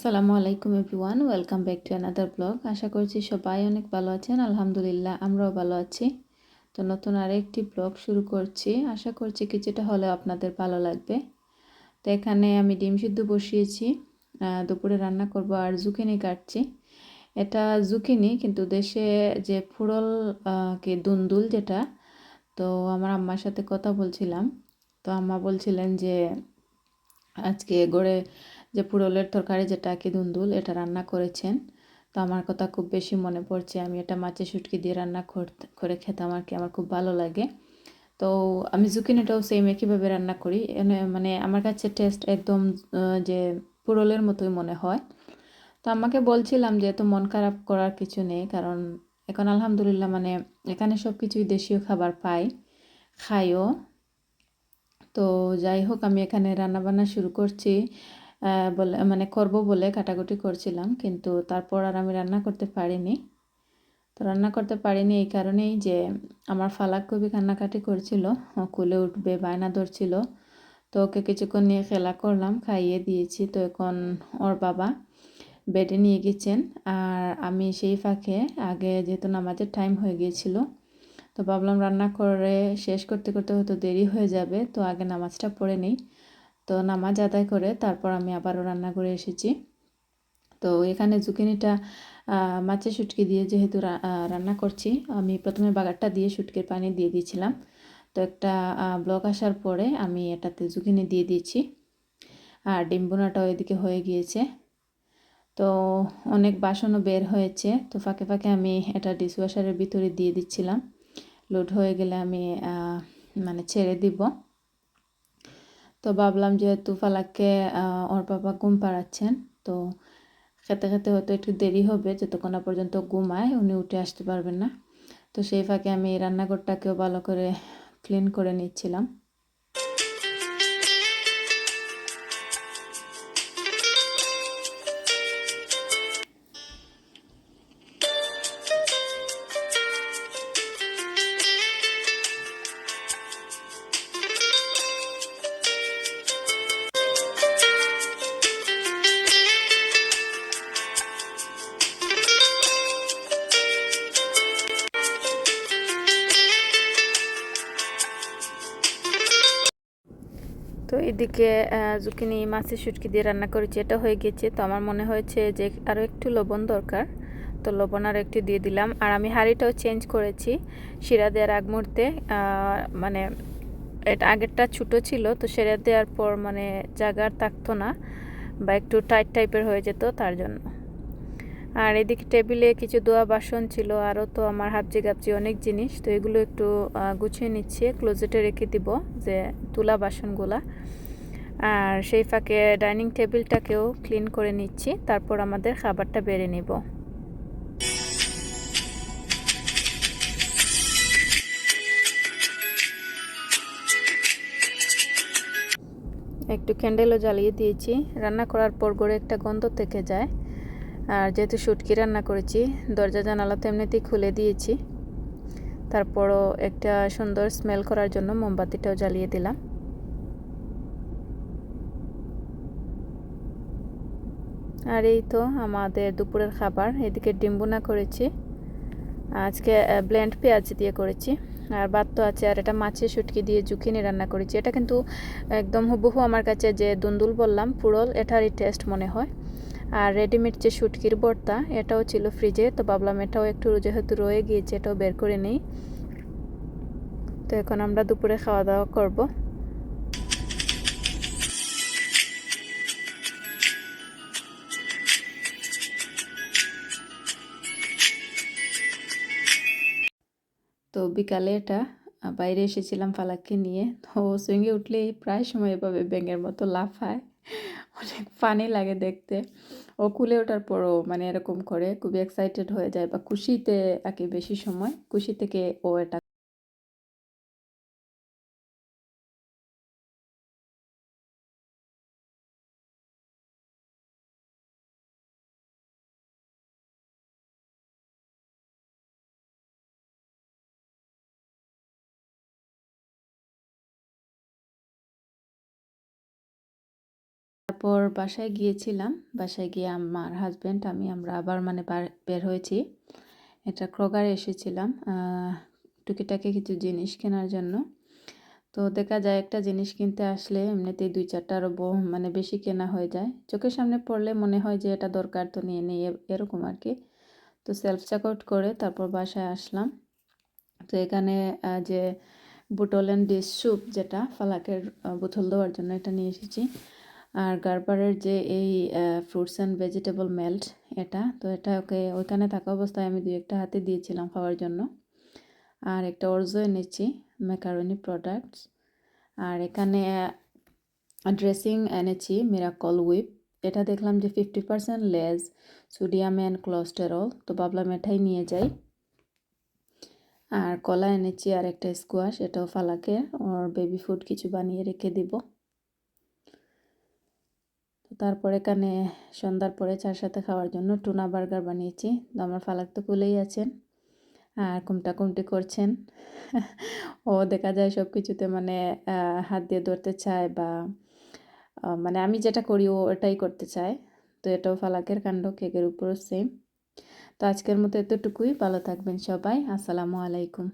আসসালামু আলাইকুম everyone, welcome back to another blog. আশা করছি সবাই অনেক ভালো আছেন, আলহামদুলিল্লাহ আমরাও ভালো আছি। তো নতুন আরেকটি ব্লগ শুরু করছি। আশা করছি কিছুটা হলেও আপনাদের ভালো লাগবে। তো এখানে আমি ডিম সিদ্ধ বসিয়েছি দুপুরে রান্না করব আর জুকিনি কাটছি। এটা জুকিনি, কিন্তু দেশে যে ফুরল কি দুন্দুল যেটা, তো আমার আম্মার সাথে কথা বলছিলাম। তো আম্মা বলছিলেন যে, আজকে গড়ে যে পুরলের তরকারি যেটা কি দুন্দুল, এটা রান্না করেছেন। তো আমার কথা খুব বেশি মনে পড়ছে, আমি এটা মাছের শুটকি দিয়ে রান্না করে খেতাম আর কি, আমার খুব ভালো লাগে। তো আমি জুকিনিটাও সেম একইভাবে রান্না করি। মানে আমার কাছে টেস্ট একদম যে পুরলের মতোই মনে হয়। তো আমাকে বলছিলাম যে এত মন খারাপ করার কিছু নেই, কারণ এখন আলহামদুলিল্লাহ মানে এখানে সব কিছুই দেশীয় খাবার পাই, খাইও। তো যাই হোক, আমি এখানে রান্নাবান্না শুরু করছি। বলে মানে করব বলে কাটাকুটি করছিলাম, কিন্তু তারপর আর আমি রান্না করতে পারিনি। তো রান্না করতে পারিনি এই কারণেই যে আমার ফালাক খুবই কান্নাকাটি করছিল কুলে উঠবে, বায়না ধরছিল। তো ওকে কিছুক্ষণ নিয়ে খেলা করলাম, খাইয়ে দিয়েছি। তো এখন ওর বাবা বেডে নিয়ে গেছেন, আর আমি সেই ফাঁকে আগে যেহেতু নামাজের টাইম হয়ে গিয়েছিল, তো ভাবলাম রান্না করে শেষ করতে করতে হয়তো দেরি হয়ে যাবে, তো আগে নামাজটা পড়ে নিই। তো নামাজ আদায় করে তারপর আমি আবারও রান্না করে এসেছি। তো এখানে জুকিনিটা মাছের শুটকি দিয়ে যেহেতু রান্না করছি, আমি প্রথমে বাগারটা দিয়ে শুটকির পানি দিয়ে দিয়েছিলাম। তো একটা ব্লক আসার পরে আমি এটাতে জুকিনি দিয়ে দিয়েছি। আর ডিম্বুনাটাও এদিকে হয়ে গিয়েছে। তো অনেক বাসনও বের হয়েছে। তো ফাঁকে ফাঁকে আমি এটা ডিশওয়াশারের ভিতরে দিয়ে দিচ্ছিলাম। লোড হয়ে গেলে আমি মানে ছেড়ে দিব। তো ভাবলাম যে তুফালাকে ওর বাবা ঘুম পাড়াচ্ছেন, তো খেতে খেতে হয়তো একটু দেরি হবে, যতক্ষণ না পর্যন্ত ঘুমায়, উনি উঠে আসতে পারবেন না। তো সেই ফাঁকে আমি রান্নাঘরটাকেও ভালো করে ক্লিন করে নিচ্ছিলাম। তো এদিকে জুকিনি মাছের শুটকি দিয়ে রান্না করেছি। এটা হয়ে গেছে। তো আমার মনে হয়েছে যে আরও একটু লবণ দরকার। তো লবণ আর একটু দিয়ে দিলাম। আর আমি হাঁড়িটাও চেঞ্জ করেছি শিরা দেওয়ার আগ মুহূর্তে। মানে এটা আগেরটা ছোটো ছিল, তো সেরা দেওয়ার পর মানে জাগার থাকতো না বা একটু টাইট টাইপের হয়ে যেত তার জন্য। আর এদিকে টেবিলে কিছু দোয়া বাসন ছিল, আরও তো আমার হাবজি গাবজি অনেক জিনিস, তো এগুলো একটু গুছিয়ে নিচ্ছি ক্লোজেটে রেখে দিব যে তুলা বাসনগুলা। আর সেই ফাঁকে ডাইনিং টেবিলটাকেও ক্লিন করে নিচ্ছি, তারপর আমাদের খাবারটা বেড়ে নিব। একটু ক্যান্ডেলও জ্বালিয়ে দিয়েছি, রান্না করার পর গড়ে একটা গন্ধ থেকে যায়। আর যেহেতু শুটকি রান্না করেছি, দরজা জানালা তো এমনিতেই খুলে দিয়েছি। তারপরও একটা সুন্দর স্মেল করার জন্য মোমবাতিটাও জ্বালিয়ে দিলাম। আর এই তো আমাদের দুপুরের খাবার, এদিকে ডিম্বুনা করেছি। আজকে ব্ল্যান্ড পেঁয়াজ দিয়ে করেছি। আর ভাত তো আছে, আর এটা মাছের শুটকি দিয়ে জুখিনি রান্না করেছি। এটা কিন্তু একদম হুবহু আমার কাছে যে দুন্দুল বললাম, পুরল, এটারই টেস্ট মনে হয়। আর রেডিমেড যে শুটকির বর্তা, এটাও ছিল ফ্রিজে তো ভাবলাম এটাও একটু যেহেতু রয়ে গিয়েছে, এটাও বের করে নেই। তো এখন আমরা দুপুরে খাওয়া দাওয়া করব। তো বিকালে এটা বাইরে এসেছিলাম ফালাককে নিয়ে। তো সুইঙ্গে উঠলেই প্রায় সময় এভাবে ব্যাঙের মতো লাফায়। অনেক ফানি লাগে দেখতে। ও কুলে ওঠার পরও মানে এরকম করে খুবই এক্সাইটেড হয়ে যায় বা খুশিতে আর কি বেশি সময়, খুশি থেকে ও এটা তারপর বাসায় গিয়েছিলাম। বাসায় গিয়ে আমার হাজব্যান্ড আমি, আমরা আবার মানে বার- হয়েছি। এটা ক্রগারে এসেছিলাম টুকিটাকি কিছু জিনিস কেনার জন্য। তো দেখা যায় একটা জিনিস কিনতে আসলে এমনিতেই দুই চারটা আরও ব- মানে বেশি কেনা হয়ে যায়। চোখের সামনে পড়লে মনে হয় যে এটা দরকার, তো নিয়ে নিই এরকম আর কি। তো সেলফ চেক আউট করে তারপর বাসায় আসলাম। তো এখানে যে বুটল অ্যান্ড ডিশ স্যুপ যেটা, ফালাকের বোতল দেওয়ার জন্য এটা নিয়ে এসেছি। আর গারবারের যে এই ফ্রুটস অ্যান্ড ভেজিটেবল মেল্ট এটা, তো এটা ওকে, ওইখানে থাকা অবস্থায় আমি দুই একটা হাতে দিয়েছিলাম খাওয়ার জন্য। আর একটা অর্জো এনেছি ম্যাকারনি প্রোডাক্টস আর এখানে ড্রেসিং এনেছি মিরাকল উইপ এটা দেখলাম যে fifty percent less sodium and cholesterol তো ভাবলাম এটাই নিয়ে যাই। আর কলা এনেছি আর একটা স্কোয়াশ এটাও ফালাকে, ওর বেবি ফুড কিছু বানিয়ে রেখে দিব। তারপর এখানে সন্ধ্যার পরে চার সাথে খাওয়ার জন্য টুনা বার্গার বানিয়েছি। তো আমার ফালাক তো কুলেই আছেন আর কুমটা কুমটি করছেন। ও দেখা যায় সব কিছুতে মানে হাত দিয়ে ধরতে চায় বা মানে আমি যেটা করি ও ওটাই করতে চায়। তো এটাও ফালাকের কাণ্ড, কেকের উপরও সেম তো আজকের মতো এতটুকুই। ভালো থাকবেন সবাই। আসসালামু আলাইকুম।